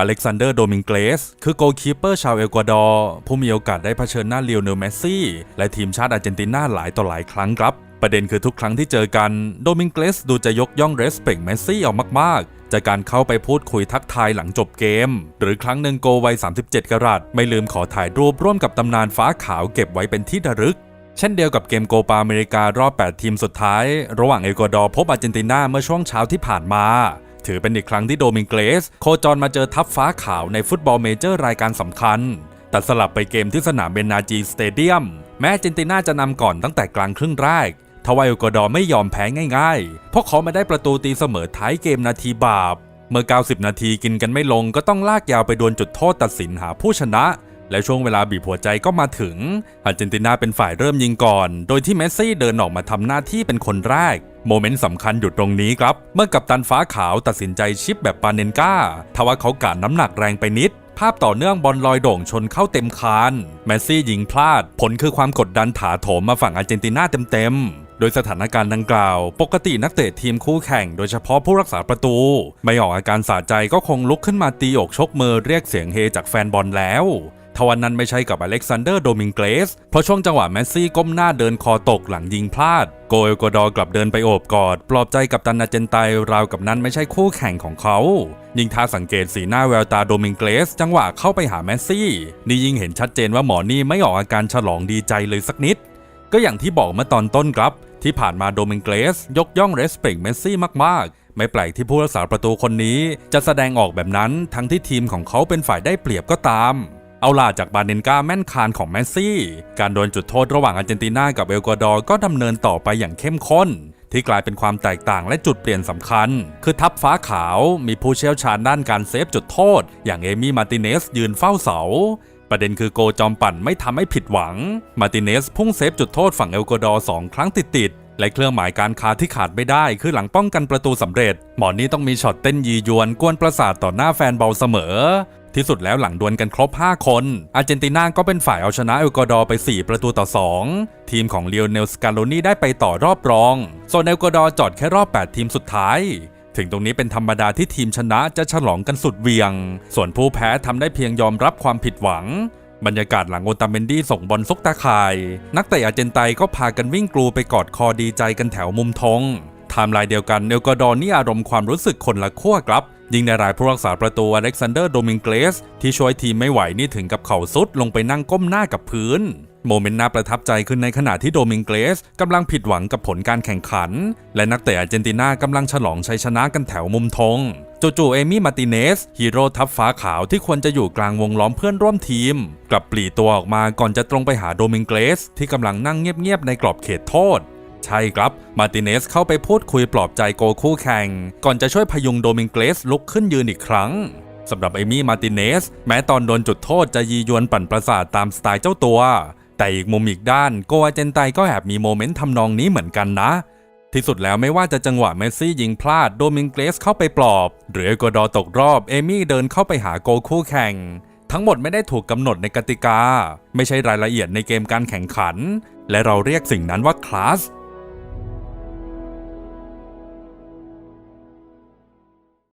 อเล็กซานเดอร์โดมิงเกสคือโกลคีปเปอร์ชาวเอลกวาดอร์ผู้มีโอกาสได้เผชิญหน้าเลียวเนลเมสซี่ และทีมชาติอาร์เจนตินาหลายต่อหลายครั้งครับ ประเด็นคือทุกครั้งที่เจอกันโดมิงเกสดูจะยกย่องเรสเปกเมสซี่ออกมากๆ จากการเข้าไปพูดคุยทักทายหลังจบเกม หรือครั้งหนึ่งโกวัย 37 กรัตไม่ลืมขอถ่ายรูปร่วมกับตำนานฟ้าขาวเก็บไว้เป็นที่ระลึกเช่นเดียวกับเกมโกปาอเมริการอบ 8 ทีมสุดท้าย ระหว่างเอกวาดอร์พบอาร์เจนตินาเมื่อช่วงเช้าที่ผ่านมา ถือเป็นอีกครั้งที่โดมิงเกสโคจรมาเจอทัพฟ้าขาวในฟุตบอลเมเจอร์รายการสำคัญ แต่สลับไปเกมที่สนามเบนนาจีสเตเดียม แม้เจนตินาจะนำก่อนตั้งแต่กลางครึ่งแรกทวาเอกดอไม่ยอมแพ้ง่ายๆเพราะเขามาได้ประตูตีเสมอท้ายเกมนาทีบาป เมื่อ 90 นาทีกินกันไม่ลงก็ต้องลากยาวไปดวลจุดโทษตัดสินหาผู้ชนะ และช่วงเวลาบีบหัวใจก็มาถึงอาร์เจนตินาเป็นฝ่ายเริ่มยิงก่อน โดยที่เมสซี่เดินออกมาทำหน้าที่เป็นคนแรก โมเมนต์สำคัญอยู่ตรงนี้ครับ เมื่อกัปตันฟ้าขาวตัดสินใจชิปแบบปาเนนกาทว่าเขากาดน้ำหนักแรงไปนิด ภาพต่อเนื่องบอลลอยโด่งชนเข้าเต็มคานเมสซี่ยิงพลาด ผลคือความกดดันถาโถมมาฝั่งอาร์เจนตินาเต็มๆโดยสถานการณ์ดังกล่าว ปกตินักเตะทีมคู่แข่งโดยเฉพาะผู้รักษาประตู ไม่ออกอาการสะใจก็คงลุกขึ้นมาตีอกชกมือเรียกเสียงเฮจากแฟนบอลแล้ว ทวันนั้นไม่ใช่กับอเล็กซานเดอร์โดมิงเกส เพราะช่วงจังหวะแมสซี่ก้มหน้าเดินคอตกหลังยิงพลาด โกเอลโกดอร์กลับเดินไปโอบกอด ปลอบใจกับตันอาเจนไตราวกับนั้นไม่ใช่คู่แข่งของเขา ยิงถ้าสังเกตสีหน้าแววตาโดมิงเกส จังหวะเข้าไปหาแมสซี่ นี่ยิ่งเห็นชัดเจนว่าหมอนี่ไม่ออกอาการฉลองดีใจเลยสักนิด ก็อย่างที่บอกเมื่อตอนต้นครับ ที่ผ่านมาโดมิงเกส ยกย่องเรสเปกเมสซี่มากๆไม่แปลกที่ผู้รักษาประตูคนนี้จะแสดงออกแบบนั้นทั้งที่ทีมของเขาเป็นฝ่ายได้เปรียบก็ตาม เอาล่ะจากบาเนนกาแม่นคานของแมสซี่ การโดนจุดโทษระหว่างอาร์เจนตินากับเอลกวาดอร์ก็ดำเนินต่อไปอย่างเข้มข้น ที่กลายเป็นความแตกต่างและจุดเปลี่ยนสำคัญ คือทัพฟ้าขาวมีผู้เชี่ยวชาญด้านการเซฟจุดโทษ อย่างเอมี่มาติเนสยืนเฝ้าเสาประเด็นคือโกจอมปั่นไม่ทำให้ผิดหวัง มาติเนสพุ่งเซฟจุดโทษฝั่งเอลกวาดอร์สองครั้งติดๆ และเครื่องหมายการค้าที่ขาดไม่ได้ คือหลังป้องกันประตูสำเร็จ หมอนี่ต้องมีช็อตเต้นยียวนกวนประสาทต่อหน้าแฟนบอลเสมอ ที่สุดแล้วหลังดวลกันครบ 5 คน อาร์เจนตินาก็เป็นฝ่ายเอาชนะเอลกวาดอร์ไป 4 ประตูต่อ 2 ทีมของเลียวเนลสกาโลนีได้ไปต่อรอบรอง ส่วนเอลกวาดอร์จอดแค่รอบ 8 ทีมสุดท้ายถึงตรงนี้เป็นธรรมดาที่ทีมชนะจะฉลองกันสุดเวียง ส่วนผู้แพ้ทำได้เพียงยอมรับความผิดหวัง บรรยากาศหลังโอตาเมนดี้ส่งบอลซุกตาข่าย นักเตะอาร์เจนไตก็พากันวิ่งกลูไปกอดคอดีใจกันแถวมุมธงไทม์ไลน์เดียวกันเอลกวาดอร์นี่อารมณ์ความรู้สึกคนละขั้วครับ ยิงในรายผู้รักษาประตูอเล็กซานเดอร์โดมิงเกสที่ช่วยทีมไม่ไหวนี่ถึงกับเข่าซุดลงไปนั่งก้มหน้ากับพื้น โมเมนต์น่าประทับใจขึ้นในขณะที่โดมิงเกสกำลังผิดหวังกับผลการแข่งขัน และนักเตะอาร์เจนตินากำลังฉลองชัยชนะกันแถวมุมธงจู่ๆเอมี่มาร์ติเนสฮีโร่ทัพฟ้าขาวที่ควรจะอยู่กลางวงล้อมเพื่อนร่วมทีม กลับปลีตัวออกมาก่อนจะตรงไปหาโดมิงเกสที่กำลังนั่งเงียบๆในกรอบเขตโทษ ใช่ครับ มาร์ติเนสเข้าไปพูดคุยปลอบใจโกคู่แข่ง ก่อนจะช่วยพยุงโดมิงเกสลุกขึ้นยืนอีกครั้งสำหรับเอมี่มาร์ติเนส แม้ตอนโดนจุดโทษจะยียวนปั่นประสาทตามสไตล์เจ้าตัว แต่อีกมุมอีกด้านโกอาเจนไตก็แอบมีโมเมนต์ทำนองนี้เหมือนกันนะ ที่สุดแล้วไม่ว่าจะจังหวะเมสซี่ยิงพลาดโดมิงเกสเข้าไปปลอบ หรือเอกวาดอร์ตกรอบเอมี่เดินเข้าไปหาโกคู่แข่ง ทั้งหมดไม่ได้ถูกกำหนดในกติกา ไม่ใช่รายละเอียดในเกมการแข่งขัน และเราเรียกสิ่งนั้นว่าคลาส